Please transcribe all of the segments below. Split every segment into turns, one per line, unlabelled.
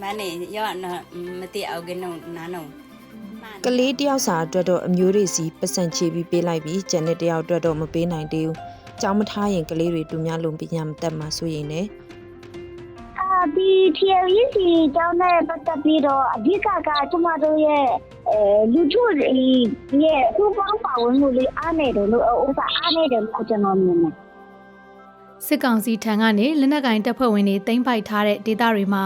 မနေရောနော်မတိအောင်ကနုံနာနုံ
ကလေးတယောက်စာအတွက်တော့အမျိုးတွေစီပတ်စံချေပြီးပေးလိုက်ပြီးကျန်တဲ့တယောက်အတွက်တော့မပေးနိုင်သေးဘူး။ကြောင်းမထားရင်ကလေးတွေတူများလုံးပညာမတတ်မှဆိုရင်လည်း
အာ ဒီ TLEC ကျောင်းနဲ့ပတ်သက်ပြီးတော့အဓိကကကျမတို့ရဲ့အဲလူထုရဲ့ပူပေါင်းပါဝင်မှုလေးအားနေတယ်လို့ဥစ္စာအားနေတယ်လို့ကျွန်တော်မြင်တယ်
စစ်ကောင်စီထံကနေလက်နက်ကင်တပ်ဖွဲ့ဝင်တွေတင်ပိုက်ထားတဲ့ဒေသတွေမှာ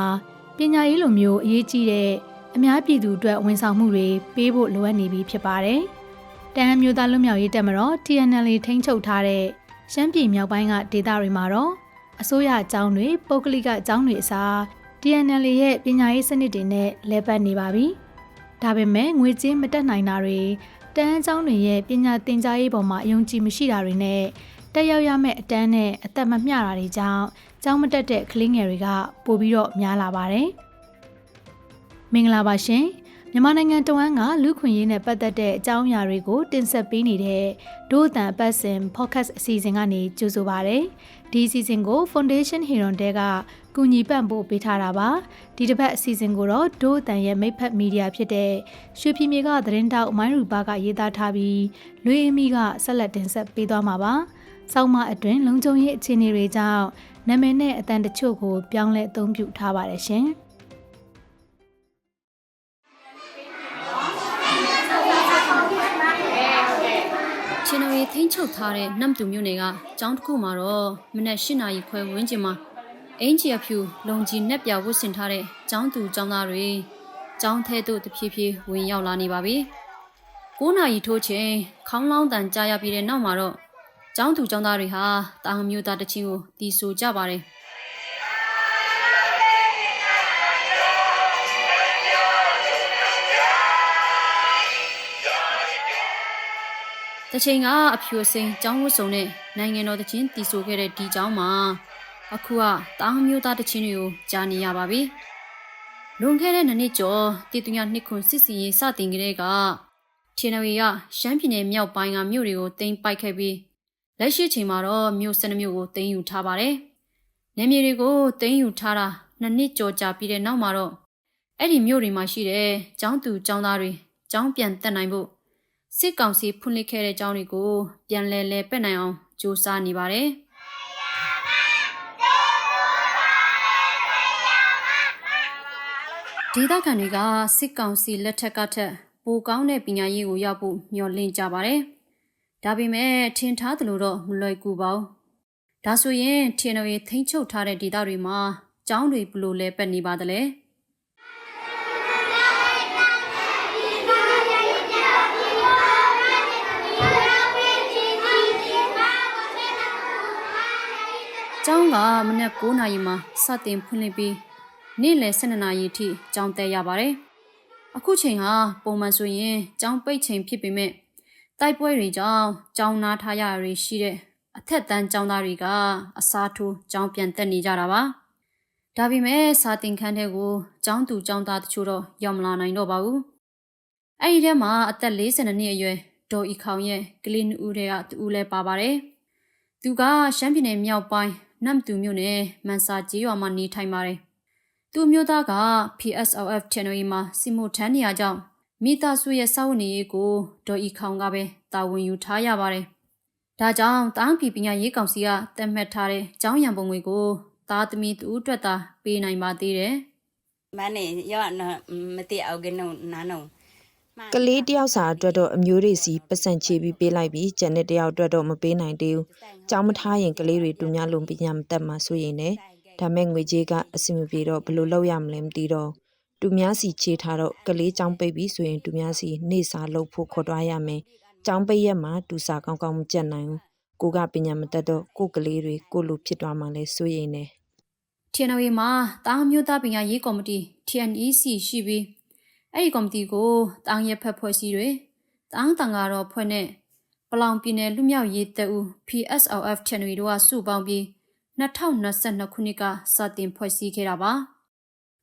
ပညာရေးလိုမျိုးအရေးကြီးတဲ့အများပြည်သူအတွက်ဝန်ဆောင်မှုတွေပေးဖို့လိုအပ်နေပြီဖြစ်ပါတယ်။တန်မျိုးသားလွတ်မြောက်ရေးတပ်မတော် TNL ထိန်းချုပ်ထားတဲ့ရှမ်းပြည်မြောက်ပိုင်းကဒေသတွေမှာတော့ အစိုးရအကြောင်းတွေပုဂ္ဂလိကအကြောင်းတွေအစား TNL ရဲ့ပညာရေးစနစ်တွေနဲ့လဲပတ်နေပါပြီ။ဒါပေမဲ့ငွေကြေးမတက်နိုင်တာတွေတန်းအကြောင်းတွေရဲ့ပညာသင်ကြားရေးပေါ်မှာအယုံကြည်မရှိတာတွေနဲ့တက်ရောက်ရမယ့်အတန်းနဲ့အသက်မမျှတာတွေကြောင့်ကျောင်းမတက်တဲ့ကလေးငယ်တွေကပိုပြီးတော့များလာပါတယ်။မင်္ဂလာပါရှင်။ မြန်မာနိုင်ငံတဝန်းကလူခွင့်ရေးနဲ့ပတ်သက်တဲ့အကြောင်းအရာတွေကိုတင်ဆက်ပေးနေတဲ့ဒို့အတန်ပတ်စင် podcast အစီအစဉ်ကနေကြိုဆိုပါရစေ။ဒီအစီအစဉ်ကို Foundation Heron တဲကကူညီပံ့ပိုးပေးထားတာပါ။ဒီတစ်ပတ်အစီအစဉ်ကိုတော့ဒို့အတန်ရဲ့မိတ်ဖက်မီဒီယာဖြစ်တဲ့ရွှေပြည်မြေကသတင်းတောက်မိုင်းရူပါကရေးသားထားပြီးလွေးအမီကဆက်လက်တင်ဆက်ပေးသွားမှာပါ။ဆောင်းမအတွင်လုံခြုံရေးအခြေအနေတွေကြောင့်နာမည်နဲ့အတန်တချို့ကိုပြောင်းလဲအသုံးပြုထားပါတယ်ရှင်။
ချင်းတော်ရေးထိန်းချုပ်ထားတဲ့နမ်တူမြို့နယ်ကကျောင်းတစ်ခုမှာတော့မနက်၈နာရီခွဲဝန်းကျင်မှာအင်ဂျီအဖြူလုံကြီးနက်ပြဝတ်ဆင်ထားတဲ့ကျောင်းသူကျောင်းသားတွေကျောင်းထဲသို့တဖြည်းဖြည်းဝင်ရောက်လာနေပါပြီ။9နာရီထိုးချိန်ခေါင်းလောင်းတန်ကြားရပြီးတဲ့နောက်မှာတော့ကျောင်းသူကျောင်းသားတွေဟာတာဟမျိုးသားတချင်းကိုတီးဆိုကြပါတယ်။ တချိန်ကအဖြူအစိမ်းကျောင်းဝတ်စုံနဲ့နိုင်ငံတော်တချင်းတီဆိုခဲ့တဲ့ဒီကျောင်းမှာအခုကတားမျိုးသားတချင်းတွေကိုကြားနေရပါပြီ။လွန်ခဲ့တဲ့နှစ်နှစ်ကျော်တီတူညာနှစ်ခွန်စစ်စီရင်စတင်ကြတဲ့ကထင်းနဝေကရှမ်းပြည်နယ်မြောက်ပိုင်းကမြို့တွေကိုတင်ပိုက်ခဲ့ပြီးလက်ရှိချိန်မှာတော့မြို့စနမြို့ကိုတင်ယူထားပါတယ်။နယ်မြေတွေကိုတင်ယူထားတာနှစ်နှစ်ကျော်ကြာပြီးတဲ့နောက်မှာတော့အဲ့ဒီမြို့တွေမှာရှိတဲ့ကျောင်းသူကျောင်းသားတွေကျောင်းပြန်တက်နိုင်ဖို့ စစ်ကောင်စီဖွင့်လှစ်ခဲ့တဲ့ကျောင်းတွေကိုပြန်လဲလဲပက်နိုင်အောင်စူးစမ်းနေပါတယ်ဒေသခံတွေကစစ်ကောင်စီလက်ထက်ကထက်ပိုကောင်းတဲ့ပညာရေးကိုရောက်ဖို့မျှော်လင့်ကြပါတယ်။ဒါပေမဲ့ထင်ထားသလိုတော့မလွယ်ကူပါဘူး။ဒါဆိုရင်ထင်တော်ရေးထိမ့်ချုပ်ထားတဲ့ဒေသတွေမှာကျောင်းတွေဘလို့လဲပက်နေပါသလဲ။ ကျောင်းကမနက်9နာရီမှာစတင်ဖွင့်လှစ်ပြီးနေ့လယ်12နာရီထိကျောင်းတက်ရပါတယ်။အခုချိန်ဟာပုံမှန်ဆိုရင်ကျောင်းပိတ်ချိန်ဖြစ်ပေမဲ့တိုက်ပွဲတွေကြောင့်ကျောင်းနာထားရတွေရှိတဲ့အထက်တန်းကျောင်းသားတွေကအစားထိုးကျောင်းပြန်တက်နေကြတာပါ။ဒါပေမဲ့စာသင်ခန်းထဲကိုကျောင်းသူကျောင်းသားတချို့တော့ရောက်မလာနိုင်တော့ပါဘူး။အဲ့ဒီထဲမှာအသက်42နှစ်အရွယ်ဒေါ်ဤခေါင်ရဲ့ကလေးနှစ်ဦးတည်းကတူဦးလဲပါပါတယ်။သူကရှမ်းပြည်နယ်မြောက်ပိုင်း နမ်တူမြို့နယ်မန်စာကျေးရွာမှာနေထိုင်ပါတယ်။သူ့မျိုးသားက PSLF channel မှာစီမိုထမ်းနေရကြောင်းမိသားစုရဲ့စောင့်နေရေးကိုဒေါ်ဤခေါင်ကပဲတာဝန်ယူထားရပါတယ်။ဒါကြောင့်တာန်းပြည်ပညာရေးကောင်စီကတတ်မှတ်ထားတဲ့ကျောင်းရံပုံငွေကိုသားသမီးသူအတွက်သာပေးနိုင်ပါသေးတယ်။
မနေရောနော်မတိအောင်ကနုံနာနုံ
ကလေးတယောက်စာအတွက်တော့အမျိုးတွေစီပတ်စံချေပြီးပေးလိုက်ပြီးကျန်တဲ့တယောက်အတွက်တော့မပေးနိုင်သေးဘူး။ကြောင်းမထားရင်ကလေးတွေတူများလုံးပညာမတတ်မှဆိုရင်လည်းဒါမဲ့ငွေကြေးကအဆင်မပြေတော့ဘယ်လိုလုပ်ရမလဲမသိတော့တူများစီချေထားတော့ကလေးကြောင်းပိတ်ပြီးဆိုရင်တူများစီနေစာလုပ်ဖို့ခေါ်သွားရမယ်။ကြောင်းပိတ်ရက်မှာတူစာကောင်းကောင်းမကြက်နိုင်ဘူး။ကိုကပညာမတတ်တော့ကိုကလေးတွေကိုလိုဖြစ်သွားမှလဲဆိုရင်လည်း
TNW မှာတားမျိုးသားပညာရေးကော်မတီ TNEC ရှိပြီး အဲ့ဒီကော်မတီကိုတားရက်ဖက်ဖွဲ့စည်းတွေတားတန်ကတော့ဖွဲ့နဲ့ပလောင်ပြည်နယ်လူမျိုးရေးတပ်ဦး PSLF channel တို့ကစုပေါင်းပြီး2022ခုနှစ်ကစတင်ဖွဲ့စည်းခဲ့တာပါ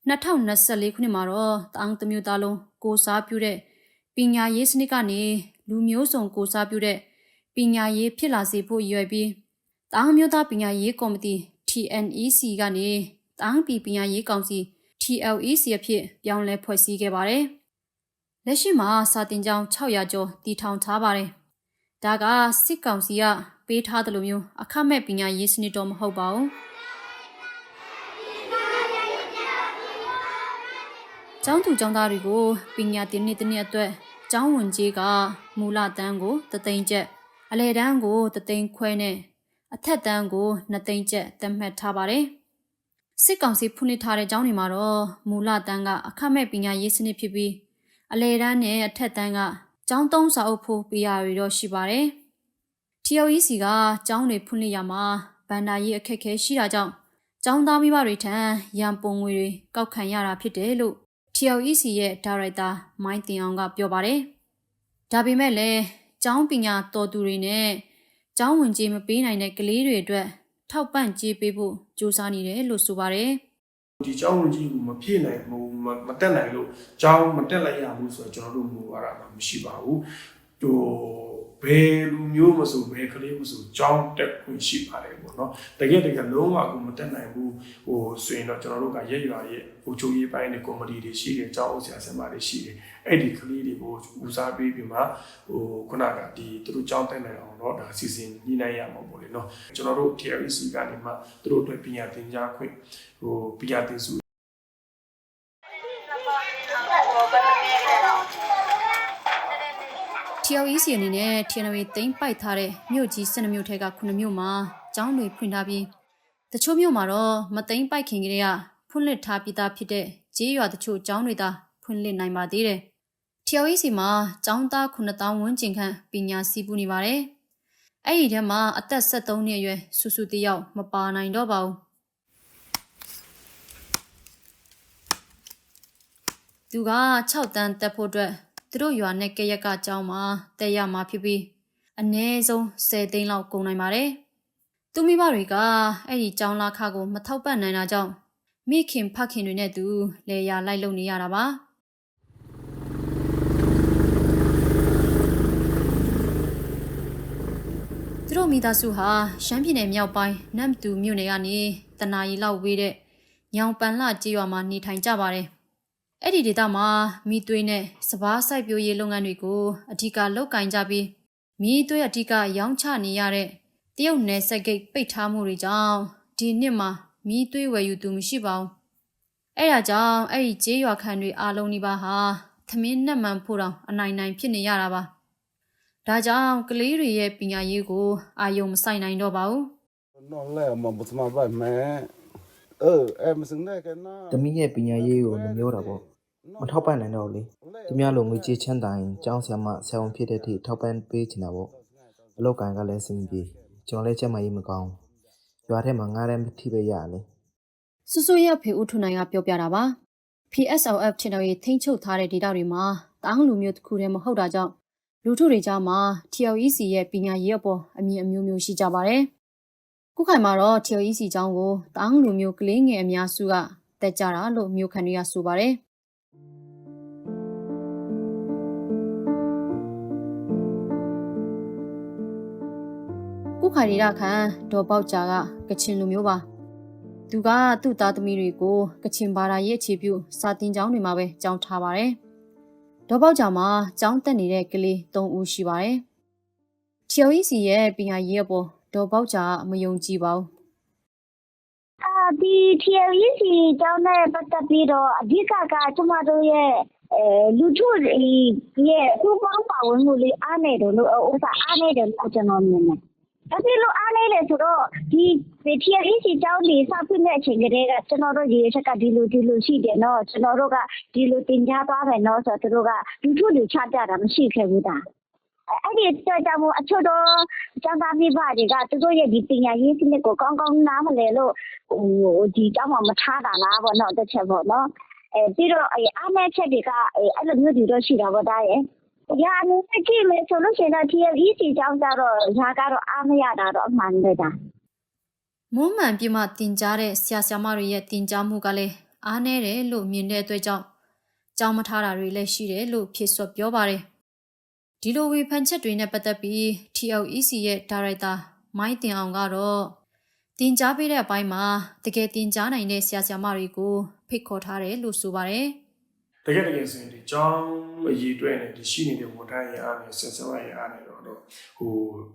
2024ခုနှစ်မှာတော့တားတမျိုးသားလုံးကိုစားပြုတဲ့ပညာရေးစနစ်ကနေလူမျိုးစုံကိုစားပြုတဲ့ပညာရေးဖြစ်လာစေဖို့ရည်ရွယ်ပြီးတားမျိုးသားပညာရေးကော်မတီ TNEC ကနေတားပြည်ပညာရေးကောင်စီ TLEC အဖြစ်ပြောင်းလဲဖွဲ့စည်းခဲ့ပါတယ်။လက်ရှိမှာစာတင်ကျောင်း600ကျော်တည်ထောင်ထားပါတယ်။ဒါကစစ်ကောင်စီကပေးထားတယ်လို့မျိုးအခမဲ့ပညာရေးစနစ်တော့မဟုတ်ပါဘူး။ကျောင်းသူကျောင်းသားတွေကိုပညာသင်နှစ်တစ်နှစ်အတွက်ကျောင်းဝင်ကြီးကမူလတန်းကိုတသိန်းကျပ်အလယ်တန်းကိုတသိန်းခွဲနဲ့အထက်တန်းကို2သိန်းကျပ်သတ်မှတ်ထားပါတယ်။ စစ်ကောင်စီဖွင့်လှစ်ထားတဲ့ကျောင်းတွေမှာတော့မူလတန်းကအခမဲ့ပညာရေးစနစ်ဖြစ်ပြီးအလယ်တန်းနဲ့အထက်တန်းကကျောင်းသုံးစာအုပ်ဖို့ပြရရတော့ရှိပါတယ်။ TOEC ကကျောင်းတွေဖွင့်လှစ်ရမှာဗန္ဒာရေးအခက်အခဲရှိတာကြောင့်ကျောင်းသားမိဘတွေထံရန်ပုံငွေတွေကောက်ခံရတာဖြစ်တယ်လို့ TOEC ရဲ့ဒါရိုက်တာမိုင်းတင်အောင်ကပြောပါတယ်။ဒါပေမဲ့လည်းကျောင်းပညာတော်သူတွေနဲ့ကျောင်းဝင်ကြေးမပေးနိုင်တဲ့ကလေးတွေအတွက် ထောက်ပံ့ကြေးပေးဖို့စူးစမ်းနေတယ်လို့ဆိုပါတယ်။
ဒီเจ้าဝင်ကြီးကိုမပြည့်နိုင်ဘူးမမတက်နိုင်လို့เจ้าမတက်လိုက်ရဘူးဆိုတော့ကျွန်တော်တို့မူဝါဒမှာမရှိပါဘူးဟို ဘယ်လူမျိုးမဆိုဘယ်ကလေးမဆိုကြောင်းတက်ခွင့်ရှိပါတယ်ပေါ့နော်တကယ်တကယ်လုံးဝကိုမတက်နိုင်ဘူးဟိုဆိုရင်တော့ကျွန်တော်တို့ကရက်ရွာရဲ့ဟိုချိုးရေးပိုင်းတွေကောမဒီတွေရှိတယ်ကြောင်းအုပ်ဆရာဆရာမတွေရှိတယ်အဲ့ဒီကလေးတွေကိုဦးစားပေးပြီးမှဟိုခုနကဒီသူတို့ကြောင်းတက်နိုင်အောင်တော့ဒါစီစဉ်ညှိနှိုင်းရမှာပေါ့လေနော်ကျွန်တော်တို့ TRC ကနေမှသူတို့အတွက်ပညာသင်ကြားခွင့်ဟိုပညာသင်စု
TOEC အနေနဲ့ TNW သိမ်းပိုက်ထားတဲ့မြို့ကြီး12မြို့ထဲက9မြို့မှာကျောင်းတွေဖွင့်ထားပြီးတချို့မြို့မှာတော့မသိမ်းပိုက်ခင်ကလေးကဖွင့်လှစ်ထားပြီးသားဖြစ်တဲ့ကျေးရွာတချို့ကျောင်းတွေသာဖွင့်လှစ်နိုင်ပါသေးတယ်။ TOEC မှာကျောင်းသား9000ဝန်းကျင်ခန့်ပညာစီးပူးနေပါတယ်။အဲ့ဒီထဲမှာအသက်73နှစ်အရွယ်စုစုတယောက်မပါနိုင်တော့ပါဘူး။သူက6တန်းတက်ဖို့အတွက် သူတို့ရွာနဲ့ကရက်ကကျောင်းမှာတက်ရမှာဖြစ်ပြီးအနည်းဆုံး10သိန်းလောက်ကုန်နိုင်ပါတယ်။သူမိဘတွေကအဲ့ဒီကျောင်းလာခကိုမထောက်ပံ့နိုင်တာကြောင့်မိခင်ဖခင်တွေနဲ့သူလေယာလိုက်လုံနေရတာပါ။သူတို့မိသားစုဟာရှမ်းပြည်နယ်မြောက်ပိုင်းနမ်တူမြို့နယ်ကနေတနာရီလောက်ဝေးတဲ့ညောင်ပန်လှကြေးရွာမှာနေထိုင်ကြပါတယ်။ အဲ့ဒီဒေသမှာမီးသွေးနဲ့စပားစိုက်ပျိုးရေးလုပ်ငန်းတွေကိုအဓိကလုပ်ကိုင်ကြပြီးမီးသွေးအဓိကရောင်းချနေရတဲ့တရုတ်နယ်စပ်ဂိတ်ပိတ်ထားမှုတွေကြောင့်ဒီနှစ်မှာမီးသွေးဝယ်ယူသူမရှိပါဘူး။အဲ့ဒါကြောင့်အဲ့ဒီကျေးရွာခံတွေအားလုံးဒီပါဟာသမင်းနဲ့မှန်ဖို့တော့အနိုင်နိုင်ဖြစ်နေရတာပါ။ဒါကြောင့်ကလေးတွေရဲ့ပညာရေးကိုအာရုံမစိုက်နိုင်တော့ပါဘူး။
နော်လဲမဘစမဘမဲအဲအမစင်နဲ့ကနာ
တမီးရဲ့ပညာရေးကိုလည်းပြောတာပေါ့ မထောက်ပံ့နိုင်တော့ဘူးလေသူများလိုငွေကြေးချမ်းသာရင်ကျောင်းဆရာမဆရာဝန်ဖြစ်တဲ့အထိထောက်ပံ့ပေးချင်တာပေါ့အလောက်ကန်ကလည်းအဆင်မပြေကျွန်တော်လည်းချက်မရေးမကောင်းဘူးရွာထဲမှာငားတဲ့ထိပဲရလေ
စွစွရဖေဦးထွန်းနိုင်ကပြောပြတာပါ PSLF ချန်နယ်ရေးထိန်းချုပ်ထားတဲ့ဒေတာတွေမှာတောင်းလူမျိုးတစ်ခုတည်းမဟုတ်တာကြောင့်လူထုတွေကြားမှာ TLEC ရဲ့ပညာရေးအပေါ်အမြင်အမျိုးမျိုးရှိကြပါတယ်ခုခိုင်မှာတော့ TLEC အကြောင်းကိုတောင်းလူမျိုးကလေးငယ်အများစုကတက်ကြတာလို့မျိုးခံတွေကဆိုပါတယ် ခုခိုင်ရခန့်ဒေါ်ပေါက်ကြာကကချင်လူမျိုးပါသူကသူ့သားသမီးတွေကိုကချင်ဘာသာရေးအခြေပြုစာတင်ကျောင်းတွေမှာပဲကျောင်းထားပါတယ်။ဒေါ်ပေါက်ကြောင်မှာကျောင်းတက်နေတဲ့ကလေး၃ဦးရှိပါတယ်။ TOEC ရဲ့ပညာရေးအပေါ်ဒေါ်ပေါက်ကြာကမယုံကြည်ပါဘူး
အာဒီ TLEC ကျောင်းနဲ့ပတ်သက်ပြီးတော့အဓိကကကျမတို့ရဲ့အဲလူထုရဲ့ပူပေါင်းပါဝင်မှုလေးအားနေတယ်လို့ဥစ္စာအားနေတယ်လို့ကျွန်တော်မြင်တယ်။ ဒါပြီးလို့အားနေတယ်ဆိုတော့ဒီ TLEC ကျောင်းဒီစဖွင့်တဲ့အချိန်ကတည်းကကျွန်တော်တို့ဒီချက်ကဒီလိုဒီလိုရှိတယ်နော်ကျွန်တော်တို့ကဒီလိုတင် जा သွားမယ်နော်ဆိုတော့သူတို့ကလူထုတွေချပြတာမရှိခဲ့ဘူးတာ။အဲ့ဒီတော့ကြောင့်မို့အချို့တော့ကျောင်းသားမိဘတွေကသူတို့ရဲ့ဒီပညာရေးစနစ်ကိုကောင်းကောင်းနားမလည်လို့ဟိုဒီကျောင်းမှာမထားတာလားပေါ့နော်တစ်ချက်ပေါ့နော်အဲပြီးတော့အဲအားနည်းချက်တွေကအဲအဲ့လိုမျိုးတွေတော့ရှိတာပေါ့ဒါရဲ့ ရာအနေနဲ့ကြည့်မယ်ဆိုလို့ရှိရင်တော့ TLEC ကျောင်းကြတော့ရာကတော့အားမရတာတော့အမှန်ပဲဒါ။
မွမ်းမှန်ပြမတင်ကြားတဲ့ဆရာဆရာမတွေရဲ့တင်ကြားမှုကလည်းအားနည်းတယ်လို့မြင်တဲ့အတွက်ကြောင့်ကျောင်းမထားတာတွေလည်းရှိတယ်လို့ဖြေဆွတ်ပြောပါတယ်။ဒီလိုဝေဖန်ချက်တွေနဲ့ပတ်သက်ပြီး TLEC ရဲ့ဒါရိုက်တာမိုင်းတင်အောင်ကတော့တင် जा ပေးတဲ့အပိုင်းမှာတကယ်တင် जा နိုင်တဲ့ဆရာဆရာမတွေကိုဖိတ်ခေါ်ထားတယ်လို့ဆိုပါတယ်
တကယ်တကယ်ဆိုရင်ဒီကျောင်းအရေးအတွက်နဲ့ဒီရှိနေတဲ့ဝန်ထမ်းရအားနဲ့ဆက်ဆံရအားနဲ့တော့တော့ဟို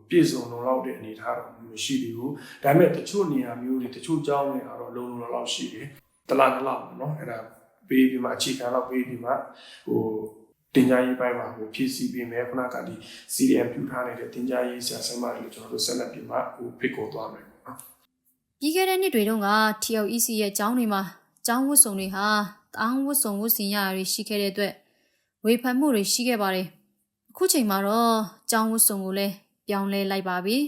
ပြည့်စုံလုံလောက်တဲ့အနေအထားတော့မရှိသေးဘူးဒါပေမဲ့တချို့နေရာမျိုးတွေတချို့ကျောင်းတွေကတော့လုံလုံလောက်ရှိတယ်တလားတလားပေါ့နော်အဲ့ဒါပေးပြီးမှအခြေခံတော့ပေးပြီးမှဟိုတင် जा ရေးပိုင်းမှာဟိုဖြည့်ဆည်းပေးမယ်ခုနကဒီ CDM ပြုထားနေတဲ့တင် जा ရေးဆရာဆရာမတွေကိုကျွန်တော်တို့ဆက်လက်ပြီးမှဟိုဖိတ်ခေါ်သွားမယ်ပေါ့နော်
ပြီးခဲ့တဲ့နှစ်တွေတုန်းက TLEC ရဲ့ကျောင်းတွေမှာကျောင်းဝတ်စုံတွေဟာ တောင်းဝတ်စုံဝတ်စင်ရတာတွေရှိခဲ့တဲ့အတွက်ဝေဖန်မှုတွေရှိခဲ့ပါတယ်အခုချိန်မှာတော့ကျောင်းဝတ်စုံကိုလည်းပြောင်းလဲလိုက်ပါပြီ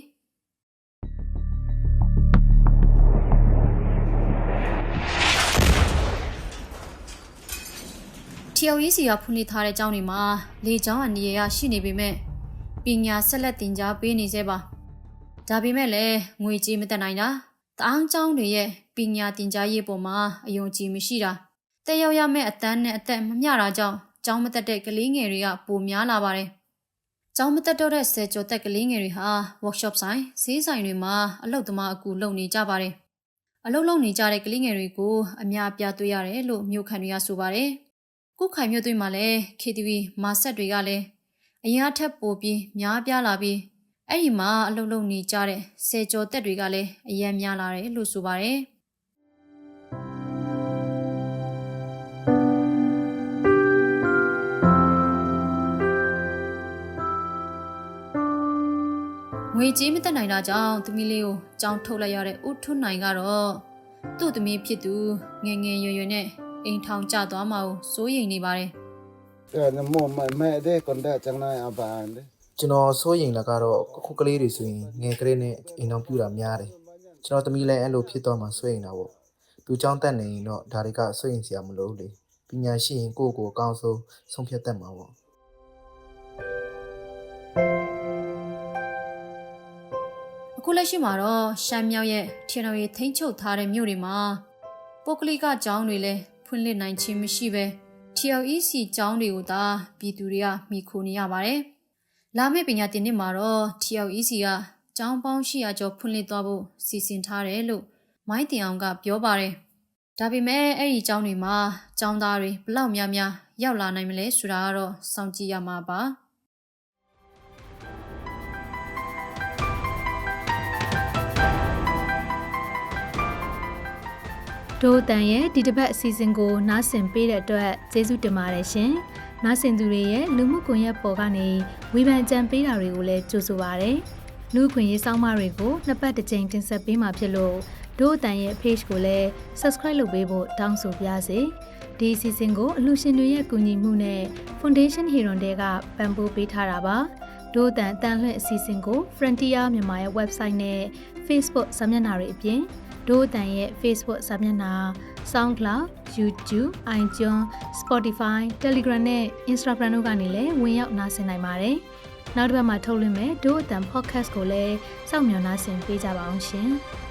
TLEC ကဖွင့်လှစ်ထားတဲ့ကျောင်းတွေမှာလေကျောင်းအနေရရှိနေပေမဲ့ပညာဆက်လက်တင်ကြားပေးနေသေးပါဒါပေမဲ့လည်းငွေကြေးမတက်နိုင်တာတအားကျောင်းတွေရဲ့ပညာတင်ကြားရေးပေါ်မှာအယုံကြည်မရှိတာ တက်ရောက်ရမယ့်အတန်းနဲ့အသက်မမျှတာကြောင့်ကျောင်းမတက်တဲ့ကလေးငယ်တွေကပိုများလာပါတယ်ကျောင်းမတက်တော့တဲ့ဆယ်ကျော်သက်ကလေးငယ်တွေဟာ workshop ဆိုင်ဈေးဆိုင်တွေမှာအလုပ်သမားအကူလုပ်နေကြပါတယ်အလုပ်လုပ်နေကြတဲ့ကလေးငယ်တွေကိုအများအပြားတွေ့ရတယ်လို့မြို့ခံတွေကဆိုပါတယ်ကုတ်ခိုင်မြို့သွင်းမှာလည်း KTV မာဆက်တွေကလည်းအရင်အထက်ပိုပြီးများပြားလာပြီးအဲ့ဒီမှာအလုပ်လုပ်နေကြတဲ့ဆယ်ကျော်တက်တွေကလည်းအရင်များလာတယ်လို့ဆိုပါတယ် ငွေကြေးမတက်နိုင်တာကြောင့်သမီးလေးကိုကြောင်းထုတ်လိုက်ရတဲ့ဦးထွန်းနိုင်ကတော့သူ့သမီးဖြစ်သူငငယ်ရွယ်ရွယ်နဲ့အိမ်ထောင်ကျသွားမှာကိုစိုးရိမ်နေပါတယ်။
အဲနမောမမဲတဲ့ကွန်ဒါချန်နိုင်အပန်
ကျွန်တော်စိုးရိမ်လာကတော့ခုကလေးတွေဆိုရင်ငယ်ကလေးနဲ့အိမ်ထောင်ပြူတာများတယ်။ကျွန်တော်သမီးလည်းအဲ့လိုဖြစ်သွားမှာစိုးရိမ်တာပေါ့။သူကြောင်းတက်နေရင်တော့ဒါတွေကစိုးရိမ်စရာမလိုဘူးလေ။ပညာရှိရင်ကိုယ့်ကိုယ်အကောင်းဆုံးဆုံးဖြတ်တတ်မှာပေါ့။
ခုလက်ရှိမှာတော့ရှမ်းမြောက်ရဲ့ထင်တော်ရီထိမ့်ချုပ်ထားတဲ့မြို့တွေမှာပုဂ္ဂလိကကျောင်းတွေလည်းဖွင့်လှစ်နိုင်ခြင်းမရှိပဲ TLEC ကျောင်းတွေကိုသာပြည်သူတွေကမိခိုနေရပါတယ်။လာမယ့်ပညာသင်နှစ်မှာတော့ TLEC ကကျောင်းပေါင်း800ကျော်ဖွင့်လှစ်သွားဖို့စီစဉ်ထားတယ်လို့မိုင်းတင်အောင်ကပြောပါတယ်။ဒါပေမဲ့အဲ့ဒီကျောင်းတွေမှာကျောင်းသားတွေဘလောက်များများရောက်လာနိုင်မလဲဆိုတာကတော့စောင့်ကြည့်ရမှာပါ။
ဒို့အတန်ရဲ့ဒီတစ်ပတ်အစီအစဉ်ကိုနားဆင်ပေးတဲ့အတွက်ကျေးဇူးတင်ပါတယ်ရှင်။နားဆင်သူတွေရဲ့လူမှုကွန်ရက်ပေါ်ကနေဝေဖန်ကြံပေးတာတွေကိုလည်းကြိုဆိုပါရစေ။လူ့အခွင့်ရေးစောင်းမတွေကိုနှစ်ပတ်တစ်ကြိမ်တင်ဆက်ပေးမှာဖြစ်လို့ဒို့အတန်ရဲ့ page ကိုလည်း subscribe လုပ်ပေးဖို့တောင်းဆိုပါရစေ။ဒီအစီအစဉ်ကိုအလှူရှင်တွေရဲ့ကူညီမှုနဲ့ Foundation Hero တွေကပံ့ပိုးပေးထားတာပါ။ ဒို့အတန်တန်လှည့်အစီအစဉ်ကို Frontier မြန်မာရဲ့ website နဲ့ Facebook စာမျက်နှာတွေအပြင်ဒို့အတန်ရဲ့ Facebook စာမျက်နှာ SoundCloud, YouTube, iTunes, Spotify, Telegram နဲ့ Instagram တို့ကနေလည်းဝင်ရောက်နားဆင်နိုင်ပါတယ်။နောက်တစ်ပတ်မှာထုတ်လွှင့်မယ်ဒို့အတန် podcast ကိုလည်းစောင့်မျှော်နားဆင်ပေးကြပါအောင်ရှင်။